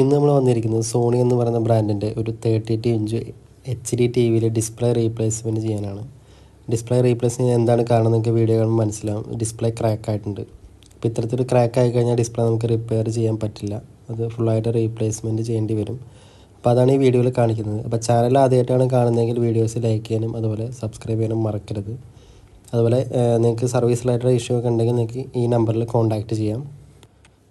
ഇന്ന് നമ്മൾ വന്നിരിക്കുന്നത് സോണി എന്ന് പറയുന്ന ബ്രാൻഡിന്റെ ഒരു thirty two inch H D T വിയിലെ ഡിസ്പ്ലേ റീപ്ലേസ്മെന്റ് ചെയ്യാനാണ്. ഡിസ്പ്ലേ റീപ്ലേസ് ചെയ്യാൻ എന്താണ് കാരണം നിങ്ങൾക്ക് വീഡിയോ കാണുമ്പോൾ മനസ്സിലാവും. ഡിസ്പ്ലേ ക്രാക്ക് ആയിട്ടുണ്ട്. അപ്പോൾ ഇത്തരത്തിൽ ക്രാക്ക് ആയി കഴിഞ്ഞാൽ ഡിസ്പ്ലേ നമുക്ക് റിപ്പയർ ചെയ്യാൻ പറ്റില്ല. അത് ഫുള്ളായിട്ട് റീപ്ലേസ്മെന്റ് ചെയ്യേണ്ടി വരും. അപ്പോൾ അതാണ് ഈ വീഡിയോയിൽ കാണിക്കുന്നത്. അപ്പോൾ ചാനൽ ആദ്യമായിട്ടാണ് കാണുന്നതെങ്കിൽ വീഡിയോസ് ലൈക്ക് ചെയ്യാനും അതുപോലെ സബ്സ്ക്രൈബ് ചെയ്യാനും മറക്കരുത്. അതുപോലെ നിങ്ങൾക്ക് സർവീസ് റിലേറ്റഡ് ഇഷ്യൂ ഒക്കെ ഉണ്ടെങ്കിൽ നിങ്ങൾക്ക് ഈ നമ്പറിൽ കോൺടാക്റ്റ് ചെയ്യാം.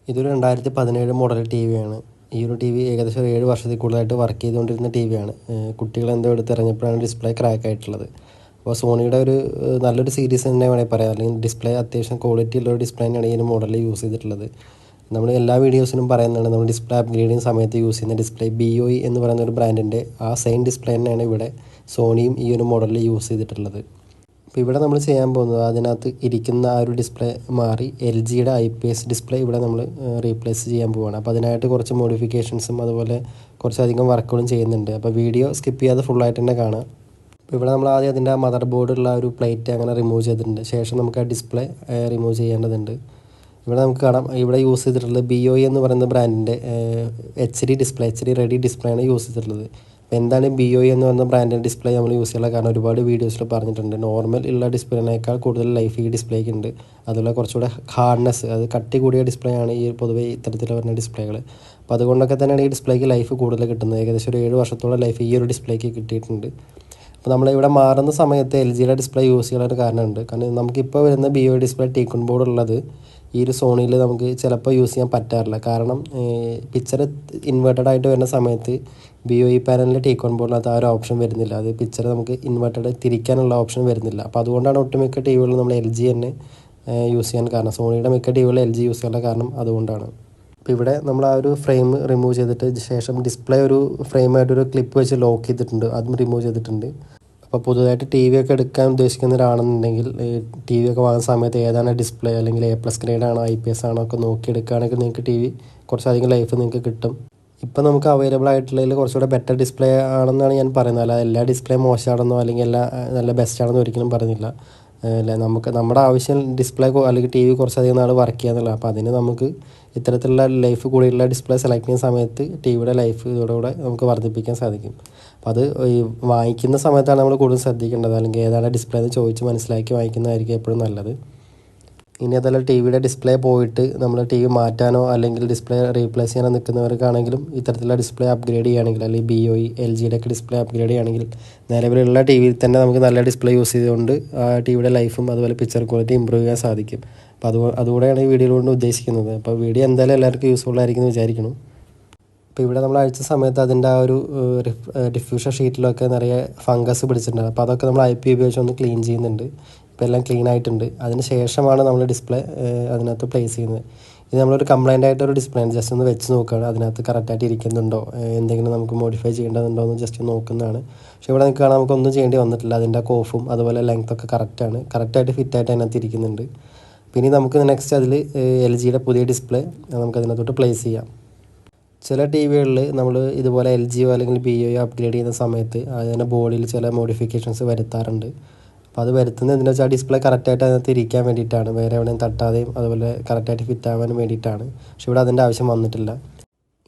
ഇതൊരു രണ്ടായിരത്തി പതിനേഴ് മോഡൽ ടി വിയാണ് ഈ ഒരു ടി വി ഏകദേശം ഒരു ഏഴ് വർഷത്തിൽ കൂടുതലായിട്ട് വർക്ക് ചെയ്തുകൊണ്ടിരുന്ന ടി വിയാണ് കുട്ടികൾ എന്തോ എടുത്ത് ഇറങ്ങിയപ്പോഴാണ് ഡിസ്പ്ലേ ക്രാക്ക് ആയിട്ടുള്ളത്. അപ്പോൾ സോണിയുടെ ഒരു നല്ലൊരു സീരീസ് തന്നെ വേണമെങ്കിൽ പറയാം. അല്ലെങ്കിൽ ഡിസ്പ്ലേ അത്യാവശ്യം ക്വാളിറ്റി ഉള്ള ഒരു ഡിസ്പ്ലേ തന്നെയാണ് ഈ മോഡലിൽ യൂസ് ചെയ്തിട്ടുള്ളത്. നമ്മൾ എല്ലാ വീഡിയോസിനും പറയുന്നതാണ് നമ്മൾ ഡിസ്പ്ലേ അപ്ഗ്രേഡ് ചെയ്യുന്ന സമയത്ത് യൂസ് ചെയ്യുന്ന ഡിസ്പ്ലേ ബി ഒ എന്ന് പറയുന്ന ഒരു ബ്രാൻഡിന്റെ ആ സെയിം ഡിസ്പ്ലേ തന്നെയാണ് ഇവിടെ സോണിയും ഈ ഒരു മോഡലിൽ യൂസ് ചെയ്തിട്ടുള്ളത്. അപ്പോൾ ഇവിടെ നമ്മൾ ചെയ്യാൻ പോകുന്നത് അതിനകത്ത് ഇരിക്കുന്ന ആ ഒരു ഡിസ്പ്ലേ മാറി എൽ ജിയുടെ ഐ പി എസ് ഡിസ്പ്ലേ ഇവിടെ നമ്മൾ റീപ്ലേസ് ചെയ്യാൻ പോവുകയാണ് അപ്പോൾ അതിനായിട്ട് കുറച്ച് മോഡിഫിക്കേഷൻസും അതുപോലെ കുറച്ചധികം വർക്കുകളും ചെയ്യുന്നുണ്ട്. അപ്പോൾ വീഡിയോ സ്കിപ്പ് ചെയ്യാതെ ഫുള്ളായിട്ട് തന്നെ കാണാം. അപ്പോൾ ഇവിടെ നമ്മൾ ആദ്യം അതിന്റെ മദർ ബോർഡുള്ള ഒരു പ്ലേറ്റ് അങ്ങനെ റിമൂവ് ചെയ്തിട്ടുണ്ട്. ശേഷം നമുക്ക് ആ ഡിസ്പ്ലേ റിമൂവ് ചെയ്യേണ്ടതുണ്ട്. ഇവിടെ നമുക്ക് കാണാം. ഇവിടെ യൂസ് ചെയ്തിട്ടുള്ളത് ബി ഒ എന്ന് പറയുന്ന ബ്രാൻഡിന്റെ H D display H D ready display ആണ് യൂസ് ചെയ്തിട്ടുള്ളത്. അപ്പോൾ എന്താണ് ബി ഒ എന്ന് പറഞ്ഞ ബ്രാൻഡിന്റെ ഡിസ്പ്ലേ നമ്മൾ യൂസ് ചെയ്യാനുള്ള കാരണം ഒരുപാട് വീഡിയോസിൽ പറഞ്ഞിട്ടുണ്ട്. നോർമൽ ഉള്ള ഡിസ്പ്ലേനേക്കാൾ കൂടുതൽ ലൈഫ് ഈ ഡിസ്പ്ലേക്ക് ഉണ്ട് അതുപോലെ കുറച്ചുകൂടെ ഹാർഡ്നെസ് അത് കട്ടി കൂടിയ ഡിസ്പ്ലേ ആണ് ഈ പൊതുവെ ഇത്തരത്തിൽ വരുന്ന ഡിസ്പ്ലേകൾ അപ്പോൾ അതുകൊണ്ടൊക്കെ തന്നെയാണ് ഈ ഡിസ്പ്ലേക്ക് ലൈഫ് കൂടുതൽ കിട്ടുന്നത്. ഏകദേശം ഒരു ഏഴ് വർഷത്തോളം ലൈഫ് ഈ ഒരു ഡിസ്പ്ലേക്ക് കിട്ടിയിട്ടുണ്ട്. അപ്പോൾ നമ്മൾ ഇവിടെ മാറുന്ന സമയത്ത് എൽ ജിയുടെ ഡിസ്പ്ലേ യൂസ് ചെയ്യാനൊരു കാരണമുണ്ട് കാരണം നമുക്കിപ്പോൾ വരുന്ന B O display T con board ഉള്ളത് ഈ ഒരു സോണിയിൽ നമുക്ക് ചിലപ്പോൾ യൂസ് ചെയ്യാൻ പറ്റാറില്ല. കാരണം പിക്ചർ ഇൻവേർട്ടഡ് ആയിട്ട് വരുന്ന സമയത്ത് ബി ഒ ഇ പാനലിന്റെ ടീക്കോൺ ബോർഡിനകത്ത് ആ ഒരു ഓപ്ഷൻ വരുന്നില്ല. അത് പിക്ചർ നമുക്ക് ഇൻവേർട്ടഡ് തിരിക്കാനുള്ള ഓപ്ഷൻ വരുന്നില്ല. അപ്പോൾ അതുകൊണ്ടാണ് ഒട്ടുമിക്ക ടി വികളിൽ നമ്മൾ എൽ ജി തന്നെ യൂസ് ചെയ്യാൻ കാരണം. സോണിയുടെ മിക്ക ടി എൽ ജി യൂസ് ചെയ്യാനുള്ള കാരണം അതുകൊണ്ടാണ്. അപ്പോൾ ഇവിടെ നമ്മൾ ആ ഒരു ഫ്രെയിം റിമൂവ് ചെയ്തിട്ട് ശേഷം ഡിസ്പ്ലേ ഒരു ഫ്രെയിമായിട്ട് ഒരു ക്ലിപ്പ് വെച്ച് ലോക്ക് ചെയ്തിട്ടുണ്ട്. അതും റിമൂവ് ചെയ്തിട്ടുണ്ട്. അപ്പോൾ പുതുതായിട്ട് ടി വി ഒക്കെ എടുക്കാൻ ഉദ്ദേശിക്കുന്നവരാണെന്നുണ്ടെങ്കിൽ ടി വി ഒക്കെ വാങ്ങുന്ന സമയത്ത് ഏതാണ് ഡിസ്പ്ലേ അല്ലെങ്കിൽ എ പ്ലസ് ഗ്രേഡാണോ ഐ പി എസ് ആണോ ഒക്കെ നോക്കി എടുക്കുകയാണെങ്കിൽ നിങ്ങൾക്ക് ടി വി കുറച്ചധികം ലൈഫ് നിങ്ങൾക്ക് കിട്ടും. ഇപ്പം നമുക്ക് അവൈലബിൾ ആയിട്ടുള്ളതിൽ കുറച്ചുകൂടെ ബെറ്റർ ഡിസ്പ്ലേ ആണെന്നാണ് ഞാൻ പറയുന്നത്. അല്ല എല്ലാ ഡിസ്പ്ലേ മോശമാണെന്നോ അല്ലെങ്കിൽ എല്ലാ നല്ല ബെസ്റ്റ് ആണെന്നോ ഒരിക്കലും പറഞ്ഞില്ല. അല്ല നമുക്ക് നമ്മുടെ ആവശ്യം ഡിസ്പ്ലേ അല്ലെങ്കിൽ ടി വി കുറച്ചധികം നാൾ വർക്ക് ചെയ്യാന്നുള്ള അപ്പോൾ അതിന് നമുക്ക് ഇത്തരത്തിലുള്ള ലൈഫ് കൂടിയുള്ള ഡിസ്പ്ലേ സെലക്ട് ചെയ്യുന്ന സമയത്ത് ടി വിയുടെ ലൈഫ് ഇതോടുകൂടെ നമുക്ക് വർദ്ധിപ്പിക്കാൻ സാധിക്കും. അപ്പോൾ അത് ഈ വാങ്ങിക്കുന്ന സമയത്താണ് നമ്മൾ കൂടുതൽ ശ്രദ്ധിക്കേണ്ടത്. അല്ലെങ്കിൽ ഏതാണ് ഡിസ്പ്ലേ എന്ന് ചോദിച്ച് മനസ്സിലാക്കി വാങ്ങിക്കുന്നതായിരിക്കും എപ്പോഴും നല്ലത്. ഇനി അതല്ല ടി വിയുടെ ഡിസ്പ്ലേ പോയിട്ട് നമ്മൾ ടി വി മാറ്റാനോ അല്ലെങ്കിൽ ഡിസ്പ്ലേ റീപ്ലേസ് ചെയ്യാനോ നിൽക്കുന്നവർക്കാണെങ്കിലും ഇത്തരത്തിലുള്ള ഡിസ്പ്ലേ അപ്ഗ്രേഡ് ചെയ്യുകയാണെങ്കിൽ അല്ലെങ്കിൽ ബി ഒ എൽ ജിയുടെ ഒക്കെ ഡിസ്പ്ലേ അപ്ഗ്രേഡ് ചെയ്യുകയാണെങ്കിൽ നിലവിലുള്ള ടി വിയിൽ തന്നെ നമുക്ക് നല്ല ഡിസ്പ്ലേ യൂസ് ചെയ്തുകൊണ്ട് ആ ടി വിയുടെ ലൈഫും അതുപോലെ പിക്ചർ ക്വാളിറ്റി ഇമ്പ്രൂവ് ചെയ്യാൻ സാധിക്കും. അപ്പോൾ അത് അതുകൂടെയാണ് ഈ വീഡിയോ കൊണ്ട് ഉദ്ദേശിക്കുന്നത്. അപ്പോൾ വീഡിയോ എന്തായാലും എല്ലാവർക്കും യൂസ്ഫുൾ ആയിരിക്കും എന്ന് വിചാരിക്കുന്നു. അപ്പോൾ ഇവിടെ നമ്മൾ അഴിച്ച സമയത്ത് അതിന്റെ ആ ഒരു ഡിഫ്യൂഷൻ ഷീറ്റിലൊക്കെ നിറയെ ഫംഗസ് പിടിച്ചിട്ടുണ്ട്. അപ്പോൾ അതൊക്കെ നമ്മൾ ഐ പി ഉപയോഗിച്ച് ഒന്ന് ക്ലീൻ ചെയ്യുന്നുണ്ട്. ഇപ്പോൾ എല്ലാം ക്ലീൻ ആയിട്ടുണ്ട്. അതിന് ശേഷമാണ് നമ്മൾ ഡിസ്പ്ലേ അതിനകത്ത് പ്ലേസ് ചെയ്യുന്നത്. ഇത് നമ്മളൊരു കംപ്ലൈന്റ് ആയിട്ട് ഒരു ഡിസ്പ്ലേ ജസ്റ്റ് ഒന്ന് വെച്ച് നോക്കുകയാണ് അതിനകത്ത് കറക്റ്റായിട്ട് ഇരിക്കുന്നുണ്ടോ? എന്തെങ്കിലും നമുക്ക് മോഡിഫൈ ചെയ്യേണ്ടതുണ്ടോ എന്ന് ജസ്റ്റ് നോക്കുന്നതാണ്. പക്ഷേ ഇവിടെ നിങ്ങൾക്ക് നമുക്കൊന്നും ചെയ്യേണ്ടി വന്നിട്ടില്ല. അതിന്റെ കോഫും അതുപോലെ ലെങ്ത് ഒക്കെ കറക്റ്റാണ് കറക്റ്റായിട്ട് ഫിറ്റായിട്ട് അതിനകത്ത് ഇരിക്കുന്നുണ്ട്. പിന്നെ നമുക്ക് നെക്സ്റ്റ് അതിൽ എൽ ജിയുടെ പുതിയ ഡിസ്പ്ലേ നമുക്ക് അതിനകത്തോട്ട് പ്ലേസ് ചെയ്യാം. ചില ടി വികളിൽ നമ്മൾ ഇതുപോലെ എൽ ജിയോ അല്ലെങ്കിൽ ബി ഒയോ അപ്ഗ്രേഡ് ചെയ്യുന്ന സമയത്ത് അതിന്റെ ബോഡിയിൽ ചില മോഡിഫിക്കേഷൻസ് വരുത്താറുണ്ട്. അപ്പോൾ അത് വരുത്തുന്നത് എന്തിനാ വെച്ചാൽ ഡിസ്പ്ലേ കറക്റ്റായിട്ട് അതിനകത്ത് ഇരിക്കാൻ വേണ്ടിയിട്ടാണ്. വേറെ എവിടെയും തട്ടാതെയും അതുപോലെ കറക്റ്റായിട്ട് ഫിറ്റ് ആവാനും വേണ്ടിയിട്ടാണ്. പക്ഷെ ഇവിടെ അതിന്റെ ആവശ്യം വന്നിട്ടില്ല.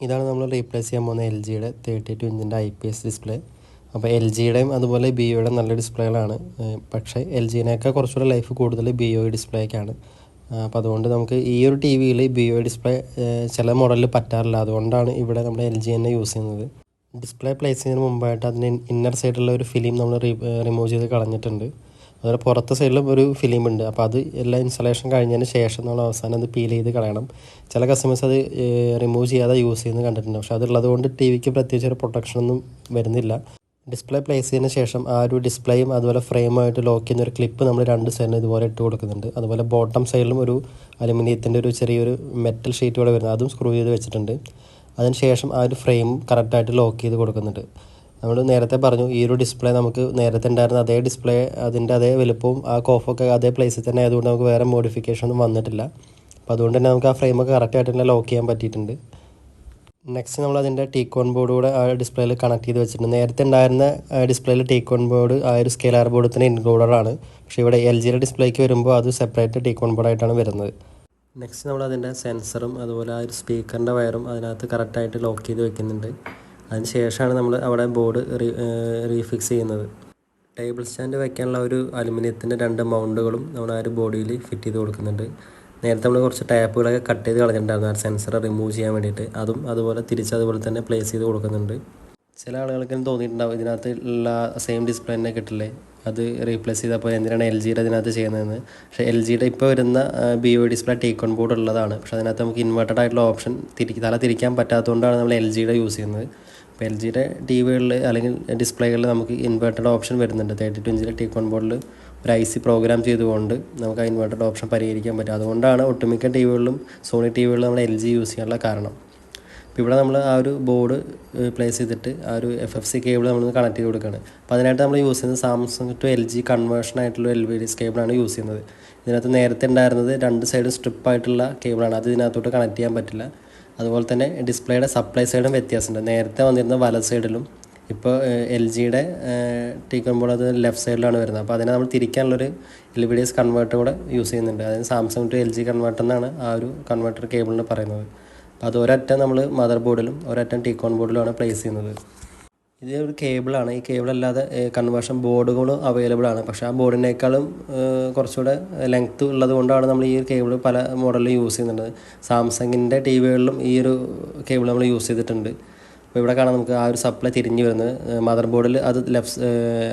ഇതാണ് നമ്മൾ റീപ്ലേസ് ചെയ്യാൻ പോകുന്ന എൽ ജിയുടെ തേർട്ടി ടു ഇഞ്ചിന്റെ ഐ പി എസ് ഡിസ്പ്ലേ അപ്പോൾ എൽ ജിയുടെയും അതുപോലെ ബി ഒയുടെ നല്ല ഡിസ്പ്ലേകളാണ് പക്ഷേ എൽ ജിനേക്കാൾ കുറച്ചുകൂടെ ലൈഫ് കൂടുതൽ ബി ഒ ഡിസ്പ്ലേക്കാണ് അപ്പോൾ അതുകൊണ്ട് നമുക്ക് ഈ ഒരു ടി വിയിൽ ബി ഒ ഡിസ്പ്ലേ ചില മോഡലിൽ പറ്റാറില്ല. അതുകൊണ്ടാണ് ഇവിടെ നമ്മൾ എൽ ജി തന്നെ യൂസ് ചെയ്യുന്നത്. ഡിസ്പ്ലേ പ്ലേസ് ചെയ്യുന്നതിന് മുമ്പായിട്ട് അതിന് ഇന്നർ സൈഡിലുള്ള ഒരു ഫിലിം നമ്മൾ റിമൂവ് ചെയ്ത് കളഞ്ഞിട്ടുണ്ട്. അതുപോലെ പുറത്തെ സൈഡിലും ഒരു ഫിലിം ഉണ്ട്. അപ്പോൾ അത് എല്ലാ ഇൻസ്റ്റലേഷൻ കഴിഞ്ഞതിന് ശേഷം നമ്മൾ അവസാനം അത് പീൽ ചെയ്ത് കളയണം. ചില കസ്റ്റമേഴ്സ് അത് റിമൂവ് ചെയ്യാതെ യൂസ് ചെയ്യുന്നത് കണ്ടിട്ടുണ്ട്. പക്ഷേ അതുള്ളത് കൊണ്ട് ടി വിക്ക് പ്രത്യേകിച്ച് ഒരു പ്രൊട്ടക്ഷനൊന്നും വരുന്നില്ല. ഡിസ്പ്ലേ പ്ലേസ് ചെയ്തതിന് ശേഷം ആ ഒരു ഡിസ്പ്ലേയും അതുപോലെ ഫ്രെയിമായിട്ട് ലോക്ക് ചെയ്യുന്ന ഒരു ക്ലിപ്പ് നമ്മൾ രണ്ട് സൈഡിൽ ഇതുപോലെ ഇട്ട് കൊടുക്കുന്നുണ്ട്. അതുപോലെ ബോട്ടം സൈഡിലും ഒരു അലുമിനിയത്തിന്റെ ഒരു ചെറിയൊരു മെറ്റൽ ഷീറ്റ് കൂടെ വരുന്നത് അതും സ്ക്രൂ ചെയ്ത് വെച്ചിട്ടുണ്ട്. അതിന് ശേഷം ആ ഒരു ഫ്രെയിം കറക്റ്റായിട്ട് ലോക്ക് ചെയ്ത് കൊടുക്കുന്നുണ്ട്. നമ്മൾ നേരത്തെ പറഞ്ഞു ഈ ഒരു ഡിസ്പ്ലേ നമുക്ക് നേരത്തെ ഉണ്ടായിരുന്ന അതേ ഡിസ്പ്ലേ അതിന്റെ അതേ വലുപ്പവും ആ കോഫൊക്കെ അതേ പ്ലേസിൽ തന്നെ ആയതുകൊണ്ട് നമുക്ക് വേറെ മോഡിഫിക്കേഷൻ ഒന്നും വന്നിട്ടില്ല. അപ്പോൾ അതുകൊണ്ട് തന്നെ നമുക്ക് ആ ഫ്രെയിമൊക്കെ കറക്റ്റായിട്ട് തന്നെ ലോക്ക് ചെയ്യാൻ പറ്റിയിട്ടുണ്ട്. നെക്സ്റ്റ് നമ്മൾ അതിന്റെ ടീക്കോൺ ബോർഡ് കൂടെ ആ ഡിസ്പ്ലേയിൽ കണക്ട് ചെയ്ത് വെച്ചിട്ടുണ്ട്. നേരത്തെ ഉണ്ടായിരുന്ന ഡിസ്പ്ലേയിൽ ടീക്കോൺ ബോർഡ് ആ ഒരു സ്കെയിലാർ ബോർഡ് തന്നെ ഇൻക്ലൂഡഡ് ആണ്. പക്ഷേ ഇവിടെ എൽ ജിയുടെ ഡിസ്പ്ലേക്ക് വരുമ്പോൾ അത് സെപ്പറേറ്റ് ടീക്കോൺ ബോർഡായിട്ടാണ് വരുന്നത്. നെക്സ്റ്റ് നമ്മൾ അതിന്റെ സെൻസറും അതുപോലെ ആ ഒരു സ്പീക്കറിന്റെ വയറും അതിനകത്ത് കറക്റ്റായിട്ട് ലോക്ക് ചെയ്ത് വെക്കുന്നുണ്ട്. അതിന് ശേഷമാണ് നമ്മൾ അവിടെ ബോർഡ് റീഫിക്സ് ചെയ്യുന്നത്. ടേബിൾ സ്റ്റാൻഡ് വയ്ക്കാനുള്ള ഒരു അലുമിനിയത്തിന്റെ രണ്ട് മൗണ്ടുകളും നമ്മൾ ആ ഒരു ബോഡിയിൽ ഫിറ്റ് ചെയ്ത് കൊടുക്കുന്നുണ്ട്. നേരത്തെ നമ്മൾ കുറച്ച് ടാപ്പുകളൊക്കെ കട്ട് ചെയ്ത് കളഞ്ഞിട്ടുണ്ടായിരുന്നു. ആ സെൻസർ റിമൂവ് ചെയ്യാൻ വേണ്ടിയിട്ട്. അതും അതുപോലെ തിരിച്ച് അതുപോലെ തന്നെ പ്ലേസ് ചെയ്ത് കൊടുക്കുന്നുണ്ട്. ചില ആളുകൾക്ക് തോന്നിയിട്ടുണ്ടാവും ഇതിനകത്ത് ഉള്ള സെയിം ഡിസ്പ്ലേ തന്നെ കിട്ടില്ലേ? അത് റീപ്ലേസ് ചെയ്തപ്പോൾ എന്തിനാണ് എൽ ജിയുടെ അതിനകത്ത് ചെയ്യുന്നതെന്ന്? പക്ഷേ എൽ ജിയുടെ ഇപ്പോൾ വരുന്ന B O display T con board ഉള്ളതാണ്. പക്ഷേ അതിനകത്ത് നമുക്ക് ഇൻവെർട്ടഡ് ആയിട്ടുള്ള ഓപ്ഷൻ തിരി തല തിരിക്കാൻ പറ്റാത്തതുകൊണ്ടാണ് നമ്മൾ എൽ ജിയുടെ യൂസ് ചെയ്യുന്നത്. ഇപ്പോൾ എൽ ജിയുടെ ടി വികളിൽ അല്ലെങ്കിൽ ഡിസ്പ്ലേകളിൽ നമുക്ക് ഇൻവെർട്ടഡ് ഓപ്ഷൻ വരുന്നുണ്ട്. തേർട്ടി ടു ഇഞ്ചിലെ ഓൺ ബോർഡിൽ ഒരു ഐ സി പ്രോഗ്രാം ചെയ്തുകൊണ്ട് നമുക്ക് ആ ഇൻവെർട്ടഡ് ഓപ്ഷൻ പരിഹരിക്കാൻ പറ്റും. അതുകൊണ്ടാണ് ഒട്ടുമിക്ക ടി വികളിലും സോണി ടി വികളിലും നമ്മൾ എൽ ജി യൂസ് ചെയ്യാനുള്ള കാരണം. അപ്പോൾ ഇവിടെ നമ്മൾ ആ ഒരു ബോർഡ് പ്ലേസ് ചെയ്തിട്ട് ആ ഒരു എഫ് എഫ് സി കേബിൾ നമ്മൾ കണക്ട് ചെയ്ത് കൊടുക്കുകയാണ് അപ്പോൾ അതിനായിട്ട് നമ്മൾ യൂസ് ചെയ്യുന്നത് Samsung to L G conversion ആയിട്ടുള്ള എൽ വി ഡി കേബിളാണ് യൂസ് ചെയ്യുന്നത്. ഇതിനകത്ത് നേരത്തെ ഉണ്ടായിരുന്നത് രണ്ട് സൈഡും സ്ട്രിപ്പ് ആയിട്ടുള്ള കേബിളാണ് അത് ഇതിനകത്തോട്ട് കണക്ട് ചെയ്യാൻ പറ്റില്ല. അതുപോലെ തന്നെ ഡിസ്പ്ലേയുടെ സപ്ലൈ സൈഡും വ്യത്യാസമുണ്ട്. നേരത്തെ വന്നിരുന്ന വല സൈഡിലും ഇപ്പോൾ എൽ ജിയുടെ ടീക്കുമ്പോൾ അത് ലെഫ്റ്റ് സൈഡിലാണ് വരുന്നത്. അപ്പോൾ അതിനെ നമ്മൾ തിരിക്കാനുള്ളൊരു L B D S converter കൂടെ യൂസ് ചെയ്യുന്നുണ്ട്. അതായത് Samsung to L G converter എന്നാണ് ആ ഒരു കൺവേർട്ടർ കേബിളിന് പറയുന്നത്. അപ്പോൾ അത് ഒരറ്റം നമ്മൾ മദർ ബോർഡിലും ഒരറ്റം ടീക്കോൺ ബോർഡിലുമാണ് പ്ലേസ് ചെയ്യുന്നത്. ഇത് ഒരു കേബിളാണ് ഈ കേബിൾ അല്ലാതെ കൺവേർഷൻ ബോർഡുകളും അവൈലബിൾ ആണ്. പക്ഷേ ആ ബോർഡിനേക്കാളും കുറച്ചുകൂടെ ലെങ്ത്ത് ഉള്ളത് കൊണ്ടാണ് നമ്മൾ ഈ ഒരു കേബിൾ പല മോഡലിൽ യൂസ് ചെയ്യുന്നുണ്ട്. സാംസങ്ങിന്റെ ടി വികളിലും ഈ ഒരു കേബിൾ നമ്മൾ യൂസ് ചെയ്തിട്ടുണ്ട്. അപ്പോൾ ഇവിടെ കാണാം നമുക്ക് ആ ഒരു സപ്ലൈ തിരിഞ്ഞ് വരുന്നത്. മദർ ബോർഡിൽ അത് ലെഫ്റ്റ്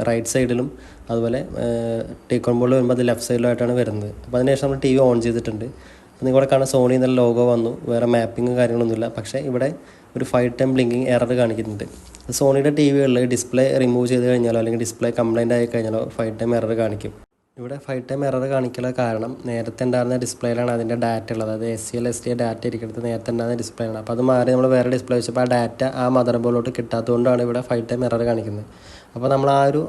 റൈറ്റ് സൈഡിലും അതുപോലെ ടീക്കോൺ ബോർഡിൽ വരുമ്പോൾ അത് ലെഫ്റ്റ് സൈഡിലായിട്ടാണ് വരുന്നത്. അപ്പോൾ അതിനുശേഷം നമ്മൾ ടി വി ഓൺ ചെയ്തിട്ടുണ്ട്. അപ്പോൾ ഇവിടെ കാണാൻ സോണി എന്നുള്ള ലോഗോ വന്നു. വേറെ മാപ്പിങ്ങും കാര്യങ്ങളൊന്നുമില്ല. പക്ഷേ ഇവിടെ ഒരു ഫൈവ് ടൈം ബ്ലിങ്കിങ് എറർ കാണിക്കുന്നുണ്ട്. സോണിയുടെ ടി വികളിൽ ഡിസ്പ്ലേ റിമൂവ് ചെയ്ത് കഴിഞ്ഞാലോ അല്ലെങ്കിൽ ഡിസ്പ്ലേ കംപ്ലൈന്റ് ആയി കഴിഞ്ഞാലോ ഫൈവ് ടൈം എറർ കാണിക്കും. ഇവിടെ ഫൈവ് ടൈം എറർ കാണിക്കാനുള്ള കാരണം നേരത്തെ ഉണ്ടായിരുന്ന ഡിസ്പ്ലേയിലാണ് അതിന്റെ ഡാറ്റ ഉള്ളത്. അതായത് S C L S T data ഇരിക്കുന്നത് നേരത്തെ ഉണ്ടായിരുന്ന ഡിസ്പ്ലേയാണ് അപ്പോൾ അത് മാറി നമ്മൾ വേറെ ഡിസ്പ്ലേ വെച്ചപ്പോൾ ആ ഡാറ്റ ആ മദർ ബോർഡിലോട്ട് കിട്ടാത്തതുകൊണ്ടാണ് ഇവിടെ ഫൈവ് ടൈം എറർ കാണിക്കുന്നത്. അപ്പോൾ നമ്മൾ ആ ഒരു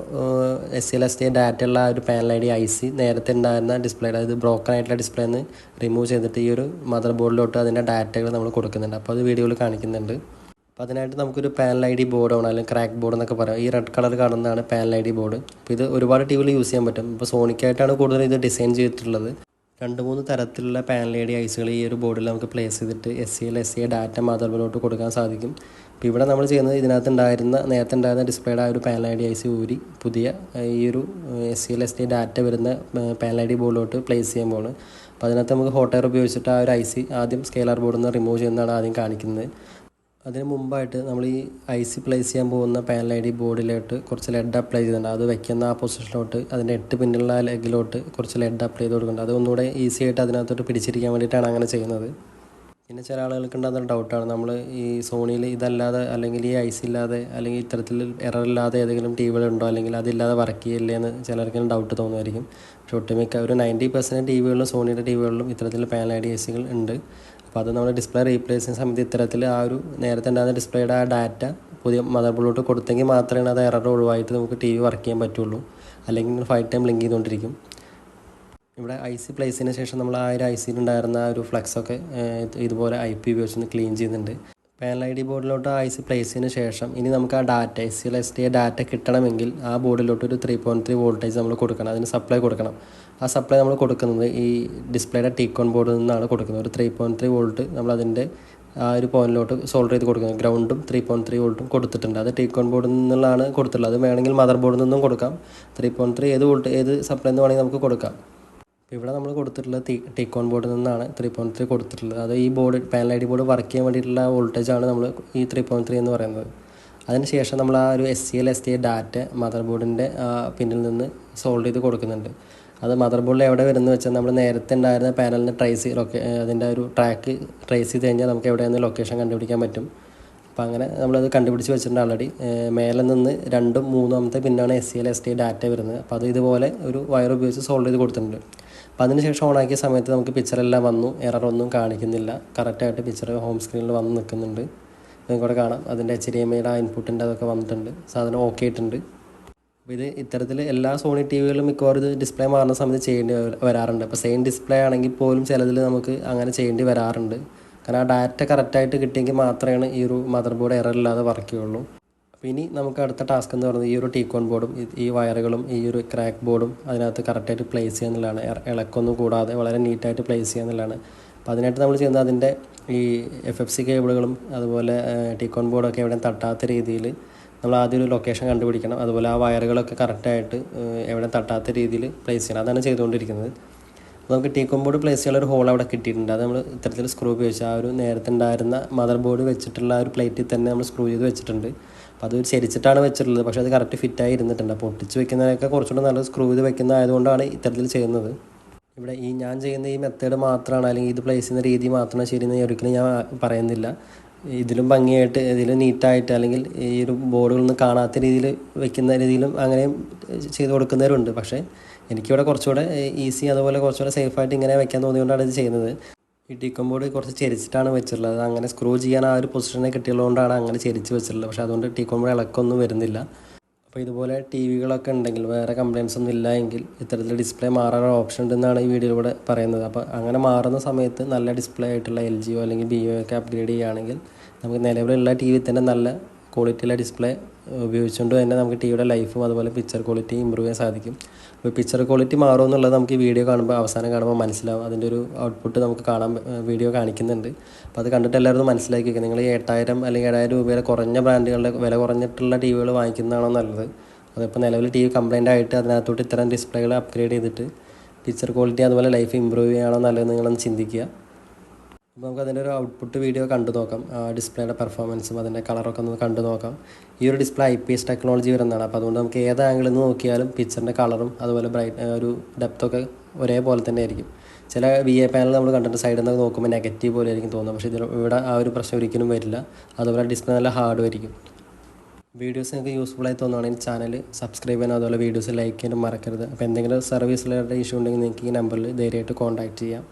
S C L S T data ഉള്ള ആ ഒരു panel I D I C നേരത്തെ ഉണ്ടായിരുന്ന ഡിസ്പ്ലേ അതായത് ബ്രോക്കൺ ആയിട്ടുള്ള ഡിസ്പ്ലേ നിന്ന് റിമൂവ് ചെയ്തിട്ട് ഈ ഒരു മദർ ബോർഡിലോട്ട് അതിന്റെ ഡാറ്റകൾ നമ്മൾ കൊടുക്കുന്നുണ്ട്. അപ്പോൾ അത് വീഡിയോയിൽ കാണിക്കുന്നുണ്ട്. അപ്പോൾ അതിനായിട്ട് നമുക്കൊരു പാനൽ ഐ ഡി ബോർഡ് ആണ് അല്ലെങ്കിൽ ക്രാക്ക് ബോർഡ് എന്നൊക്കെ പറയാം. ഈ റെഡ് കളർ കാണുന്നതാണ് പാനൽ ഐ ഡി ബോർഡ് അപ്പോൾ ഇത് ഒരുപാട് ടി വിയിൽ യൂസ് ചെയ്യാൻ പറ്റും. ഇപ്പോൾ സോണിക്കായിട്ടാണ് കൂടുതൽ ഇത് ഡിസൈൻ ചെയ്തിട്ടുള്ളത്. രണ്ട് മൂന്ന് തരത്തിലുള്ള പാനൽ ഐ ഡി ഐസുകൾ ഈ ഒരു ബോർഡിൽ നമുക്ക് പ്ലേസ് ചെയ്തിട്ട് S C L S C data ബോർഡിലോട്ട് കൊടുക്കാൻ സാധിക്കും. അപ്പോൾ ഇവിടെ നമ്മൾ ചെയ്യുന്നത് ഇതിനകത്ത് ഉണ്ടായിരുന്ന നേരത്തെ ഉണ്ടായിരുന്ന ഡിസ്പ്ലേഡ് ആ ഒരു panel I D I C ഊരി പുതിയ ഈ ഒരു S C L S D data വരുന്ന പാനൽ ഐ ഡി ബോർഡിലോട്ട് പ്ലേസ് ചെയ്യുമ്പോൾ അപ്പോൾ അതിനകത്ത് നമുക്ക് ഹോട്ട് എയർ ഉപയോഗിച്ചിട്ട് ആ ഒരു ഐ സി ആദ്യം സ്കെയിലർ ബോർഡിൽ നിന്ന് റിമൂവ് ചെയ്യുന്നതാണ് ആദ്യം കാണിക്കുന്നത്. അതിന് മുമ്പായിട്ട് നമ്മൾ ഈ ഐ സി പ്ലേസ് ചെയ്യാൻ പോകുന്ന പാനൽ ഐ ഡി ബോർഡിലോട്ട് കുറച്ച് ലെഡ് അപ്ലൈ ചെയ്തിട്ടുണ്ട്. അത് വെക്കുന്ന ആ പൊസിഷനിലോട്ട് അതിന്റെ എട്ട് പിന്നിലുള്ള ലെഗിലോട്ട് കുറച്ച് ലെഡ് അപ്ലൈ ചെയ്ത് കൊടുക്കുന്നുണ്ട്. അത് ഒന്നുകൂടെ ഈസി ആയിട്ട് അതിനകത്തോട്ട് പിടിച്ചിരിക്കാൻ വേണ്ടിയിട്ടാണ് അങ്ങനെ ചെയ്യുന്നത്. പിന്നെ ചില ആളുകൾക്ക് ഉണ്ടാകുന്ന ഡൗട്ടാണ് നമ്മൾ ഈ സോണിയിൽ ഇതല്ലാതെ അല്ലെങ്കിൽ ഈ ഐസ് ഇല്ലാതെ അല്ലെങ്കിൽ ഇത്തരത്തിൽ ഇല്ലാതെ ഏതെങ്കിലും ടി വികളുണ്ടോ അല്ലെങ്കിൽ അതില്ലാതെ വർക്ക് ചെയ്യില്ലേ എന്ന് ചിലർക്കെങ്കിലും ഡൗട്ട് തോന്നുമായിരിക്കും. പക്ഷെ ഒട്ടുമിക്ക ഒരു നയന്റി പെർസെന്റ് ടി വികളിലും സോണിയുടെ ടി വികളിലും ഇത്തരത്തിൽ പാനൽ ഐ ഡി ഐ സികൾ ഉണ്ട്. അപ്പോൾ അത് നമ്മൾ ഡിസ്പ്ലേ റീപ്ലേസ് ചെയ്യുന്ന സമയത്ത് ഇത്തരത്തിൽ ആ ഒരു നേരത്തെ ഉണ്ടാകുന്ന ഡിസ്പ്ലേയുടെ ആ ഡാറ്റ പുതിയ മദർ ബോർഡിലോട്ട് കൊടുത്തെങ്കിൽ മാത്രമേ അത് എറർ ഒഴിവായിട്ട് നമുക്ക് ടി വി വർക്ക് ചെയ്യാൻ പറ്റുള്ളൂ. അല്ലെങ്കിൽ ഫൈവ് ടൈം ലിങ്ക് ചെയ്തുകൊണ്ടിരിക്കും. ഇവിടെ ഐ സി പ്ലേസിന് ശേഷം നമ്മൾ ആ ഒരു ഐ സിയിലുണ്ടായിരുന്ന ആ ഒരു ഫ്ലക്സൊക്കെ ഇതുപോലെ ഐ പി ഉപയോഗിച്ചൊന്ന് ക്ലീൻ ചെയ്യുന്നുണ്ട്. പാനൽ ഐ ഡി ബോർഡിലോട്ട് ഐ സി പ്ലേസ് ചെയ്യുന്ന ശേഷം ഇനി നമുക്ക് ആ data S C L S D data കിട്ടണമെങ്കിൽ ആ ബോർഡിലോട്ട് ഒരു ത്രീ പോയിന്റ് ത്രീ വോൾട്ടേജ് നമ്മൾ കൊടുക്കണം. അതിന് സപ്ലൈ കൊടുക്കണം. ആ സപ്ലൈ നമ്മൾ കൊടുക്കുന്നത്. ഈ ഡിസ്പ്ലേയുടെ ടീക്കോൺ ബോർഡിൽ നിന്നാണ് കൊടുക്കുന്നത്. ഒരു ത്രീ പോയിന്റ് ത്രീ വോൾട്ട് നമ്മളതിന്റെ ആ ഒരു പോയിന്റിലോട്ട് സോൾഡർ ചെയ്ത് കൊടുക്കുന്നത്. ഗ്രൗണ്ടും ത്രീ പോയിന്റ് ത്രീ വോൾട്ടും കൊടുത്തിട്ടുണ്ട്. അത് ടീക്കോൺ ബോർഡിൽ നിന്നുള്ളതാണ് കൊടുത്തിട്ടുള്ളത്. അത് വേണമെങ്കിൽ മദർ ബോർഡിൽ നിന്നും കൊടുക്കാം. ത്രീ പോയിന്റ് ത്രീ ഏത് വോൾട്ട് ഏത് സപ്ലൈ എന്ന് വേണമെങ്കിൽ നമുക്ക് കൊടുക്കാം. ഇവിടെ നമ്മൾ കൊടുത്തിട്ടുള്ള തീ ടീക്കോൺ ബോർഡിൽ നിന്നാണ് ത്രീ പോയിന്റ് ത്രീ കൊടുത്തിട്ടുള്ളത്. അത് ഈ board panel I D board work ചെയ്യാൻ വേണ്ടിയിട്ടുള്ള വോൾട്ടേജ് ആണ് നമ്മൾ ഈ ത്രീ പോയിന്റ് ത്രീ എന്ന് പറയുന്നത്. അതിനുശേഷം നമ്മൾ ആ ഒരു S C L S T data mother ബോർഡിന്റെ പിന്നിൽ നിന്ന് സോൾവ് ചെയ്ത് കൊടുക്കുന്നുണ്ട്. അത് മദർ ബോർഡിൽ എവിടെ വരുന്നത് വെച്ചാൽ നമ്മൾ നേരത്തെ ഉണ്ടായിരുന്ന പാനലിന്റെ ട്രേസ് ലൊക്കേ അതിന്റെ ഒരു ട്രാക്ക് ട്രേസ് ചെയ്ത് കഴിഞ്ഞാൽ നമുക്ക് എവിടെയാണ് ലൊക്കേഷൻ കണ്ടുപിടിക്കാൻ പറ്റും. അപ്പോൾ അങ്ങനെ നമ്മളത് കണ്ടുപിടിച്ച് വെച്ചിട്ടുണ്ട് ആൾറെഡി മേലെ നിന്ന് രണ്ടും മൂന്നാമത്തെ പിന്നാണ് S C L S T data വരുന്നത്. അപ്പോൾ അത് ഇതുപോലെ ഒരു വയർ ഉപയോഗിച്ച് സോൾവ് ചെയ്ത് കൊടുത്തിട്ടുണ്ട്. അപ്പോൾ അതിനുശേഷം ഓണാക്കിയ സമയത്ത് നമുക്ക് പിക്ചറെല്ലാം വന്നു. എററൊന്നും കാണിക്കുന്നില്ല. കറക്റ്റായിട്ട് പിക്ചർ ഹോം സ്ക്രീനിൽ വന്ന് നിൽക്കുന്നുണ്ട് നിങ്ങൾക്കൂടെ കാണാം. അതിന്റെ എച്ച് ഡി എം ഐയുടെ ഇൻപുട്ടിന്റെ അതൊക്കെ വന്നിട്ടുണ്ട്. സാധനം ഓക്കെ ആയിട്ടുണ്ട്. ഇത് ഇത്തരത്തിൽ എല്ലാ സോണി ടി വികളിലും മിക്കവാറും ഇത് ഡിസ്പ്ലേ മാറുന്ന സമയത്ത് ചെയ്യേണ്ടി വരാറുണ്ട്. അപ്പോൾ സെയിം ഡിസ്പ്ലേ ആണെങ്കിൽ പോലും ചിലതിൽ നമുക്ക് അങ്ങനെ ചെയ്യേണ്ടി വരാറുണ്ട്. കാരണം ആ ഡാറ്റ കറക്റ്റായിട്ട് കിട്ടിയെങ്കിൽ മാത്രമേ ഈ ഒരു മദർ ബോർഡ് എറർ ഇല്ലാതെ അപ്പോൾ ഇനി നമുക്ക് അടുത്ത ടാസ്ക് എന്ന് പറയുന്നത് ഈ ഒരു ടീക്കോൺ ബോർഡും ഈ വയറുകളും ഈ ഒരു ക്രാക്ക് ബോർഡും അതിനകത്ത് കറക്റ്റായിട്ട് പ്ലേസ് ചെയ്യുക എന്നുള്ളതാണ്. ഇളക്കൊന്നും കൂടാതെ വളരെ നീറ്റായിട്ട് പ്ലേസ് ചെയ്യുക എന്നുള്ളതാണ്. അപ്പോൾ അതിനായിട്ട് നമ്മൾ ചെയ്യുന്നത് അതിന്റെ ഈ എഫ് എഫ് സി കേബിളുകളും അതുപോലെ ടീക്കോൺ ബോർഡൊക്കെ എവിടെയും തട്ടാത്ത രീതിയിൽ നമ്മൾ ആദ്യം ഒരു ലൊക്കേഷൻ കണ്ടുപിടിക്കണം. അതുപോലെ ആ വയറുകളൊക്കെ കറക്റ്റായിട്ട് എവിടെ തട്ടാത്ത രീതിയിൽ പ്ലേസ് ചെയ്യണം. അതാണ് ചെയ്തുകൊണ്ടിരിക്കുന്നത്. നമുക്ക് ടീ ബോർഡ് പ്ലേസ് ചെയ്യാനുള്ള ഒരു ഹോൾ അവിടെ കിട്ടിയിട്ടുണ്ട്. അത് നമ്മൾ ഇത്തരത്തിൽ സ്ക്രൂ ഉപയോഗിച്ച് ആ ഒരു നേരത്തെ ഉണ്ടായിരുന്ന മദർ ബോർഡ് വെച്ചിട്ടുള്ള ആ ഒരു പ്ലേറ്റിൽ തന്നെ നമ്മൾ സ്ക്രൂ ചെയ്ത് വെച്ചിട്ടുണ്ട്. അപ്പോൾ അത് ചരിച്ചിട്ടാണ് വെച്ചിട്ടുള്ളത്. പക്ഷേ അത് കറക്റ്റ് ഫിറ്റായി ഇരുന്നിട്ടുണ്ട്. അപ്പോൾ ഒട്ടിച്ച് വെക്കുന്നതിനൊക്കെ കുറച്ചുകൂടെ നല്ല സ്ക്രൂ ചെയ്ത് വെക്കുന്ന ആയതുകൊണ്ടാണ് ഇത്തരത്തിൽ ചെയ്യുന്നത്. ഇവിടെ ഈ ഞാൻ ചെയ്യുന്ന ഈ മെത്തേഡ് മാത്രമാണ് അല്ലെങ്കിൽ ഇത് പ്ലേസ് ചെയ്യുന്ന രീതി മാത്രമാണ് ശരിയെന്ന് ഒരിക്കലും ഞാൻ പറയുന്നില്ല. ഇതിലും ഭംഗിയായിട്ട് ഇതിലും നീറ്റായിട്ട് അല്ലെങ്കിൽ ഈ ഒരു ബോർഡുകളൊന്നും കാണാത്ത രീതിയിൽ വെക്കുന്ന രീതിയിലും അങ്ങനെയും ചെയ്ത് കൊടുക്കുന്നവരുണ്ട്. പക്ഷേ എനിക്കിവിടെ കുറച്ചുകൂടെ ഈസി അതുപോലെ കുറച്ചുകൂടെ സേഫായിട്ട് ഇങ്ങനെ വെക്കാൻ തോന്നിയതുകൊണ്ടാണ് ഇത് ചെയ്യുന്നത്. ഈ ടിക്കോൺ ബോർഡ് കുറച്ച് ചെരിച്ചിട്ടാണ് വെച്ചിട്ടുള്ളത്. അങ്ങനെ സ്ക്രൂ ചെയ്യാൻ ആ ഒരു പൊസിഷനെ കിട്ടിയുള്ളതുകൊണ്ടാണ് അങ്ങനെ ചെരിച്ച് വെച്ചിട്ടുള്ളത്. പക്ഷേ അതുകൊണ്ട് ടിക്കോൺ ബോർഡ് ഇളക്കൊന്നും വരുന്നില്ല. അപ്പോൾ ഇതുപോലെ ടി വികളൊക്കെ ഉണ്ടെങ്കിൽ വേറെ കംപ്ലയിൻസ് ഒന്നും ഇല്ല എങ്കിൽ ഇത്തരത്തിൽ ഡിസ്പ്ലേ മാറാനുള്ള ഓപ്ഷൻ ഉണ്ടെന്നാണ് ഈ വീഡിയോയിലൂടെ പറയുന്നത്. അപ്പോൾ അങ്ങനെ മാറുന്ന സമയത്ത് നല്ല ഡിസ്പ്ലേ ആയിട്ടുള്ള എൽ ജിയോ അല്ലെങ്കിൽ ബി ഒക്കെ അപ്ഗ്രേഡ് ചെയ്യുകയാണെങ്കിൽ നമുക്ക് നിലവിലുള്ള ടി വി തന്നെ നല്ല ക്വാളിറ്റിയുള്ള ഡിസ്പ്ലേ ഉപയോഗിച്ചുകൊണ്ട് തന്നെ നമുക്ക് ടി വിയുടെ ലൈഫും അതുപോലെ പിക്ചർ ക്വാളിറ്റി ഇമ്പ്രൂവ് ചെയ്യാൻ സാധിക്കും. അപ്പോൾ പിക്ചർ ക്വാളിറ്റി മാറും എന്നുള്ളത് നമുക്ക് ഈ വീഡിയോ കാണുമ്പോൾ അവസാനം കാണുമ്പോൾ മനസ്സിലാവും. അതിന്റെ ഒരു ഔട്ട്പുട്ട് നമുക്ക് കാണാൻ വീഡിയോ കാണിക്കുന്നുണ്ട്. അപ്പോൾ അത് കണ്ടിട്ട് എല്ലാവരും മനസ്സിലാക്കി നിങ്ങൾ എട്ടായിരം അല്ലെങ്കിൽ ഏഴായിരം രൂപയുടെ കുറഞ്ഞ ബ്രാൻഡുകളുടെ വില കുറഞ്ഞിട്ടുള്ള ടി വികൾ വാങ്ങിക്കുന്നതാണോ നല്ലത്? അതിപ്പോൾ നിലവിൽ ടി വി കംപ്ലൈന്റ് ആയിട്ട് അതിനകത്തോട്ട് ഇത്തരം ഡിസ്പ്ലേകൾ അപ്ഗ്രേഡ് ചെയ്തിട്ട് പിക്ചർ ക്വാളിറ്റി അതുപോലെ ലൈഫ് ഇമ്പ്രൂവ് ചെയ്യണോ നല്ലത് നിങ്ങളൊന്ന് ചിന്തിക്കുക. അപ്പോൾ നമുക്ക് അതിന്റെ ഒരു ഔട്ട്പുട്ട് വീഡിയോ കണ്ടു നോക്കാം. ഡിസ്പ്ലേയുടെ പെർഫോമൻസും അതിന്റെ കളറൊക്കെ ഒന്ന് കണ്ടു നോക്കാം. ഈ ഒരു display I P S technology വരുന്നതാണ്. അപ്പോൾ അതുകൊണ്ട് നമുക്ക് ഏത് ആംഗിളിൽ നിന്ന് നോക്കിയാലും പിക്ചറിന്റെ കളറും അതുപോലെ ബ്രൈറ്റ് ഒരു ഡെപ്തൊക്കെ ഒരേപോലെ തന്നെ ആയിരിക്കും. ചില വി എ പാനൽ നമ്മൾ കണ്ടിട്ട് സൈഡിൽ നിന്ന് നോക്കുമ്പോൾ നെഗറ്റീവ് പോലെ ആയിരിക്കും തോന്നുന്നത്. പക്ഷേ ഇതിൽ ഇവിടെ ആ ഒരു പ്രശ്നം ഒരിക്കലും വരില്ല. അതുപോലെ ഡിസ്പ്ലേ നല്ല ഹാർഡ് ആയിരിക്കും. വീഡിയോസ് നിങ്ങൾക്ക് യൂസ്ഫുൾ ആയി തോന്നുകയാണെങ്കിൽ ചാനൽ സബ്സ്ക്രൈബ് ചെയ്യാനും അതുപോലെ വീഡിയോസ് ലൈക്ക് ചെയ്യാനും മറക്കരുത്. അപ്പോൾ എന്തെങ്കിലും സർവീസ് റിലേറ്റഡ് ഇഷ്യൂ ഉണ്ടെങ്കിൽ നിങ്ങൾക്ക് ഈ നമ്പറിൽ ധൈര്യമായിട്ട് കോൺടാക്ട് ചെയ്യാം.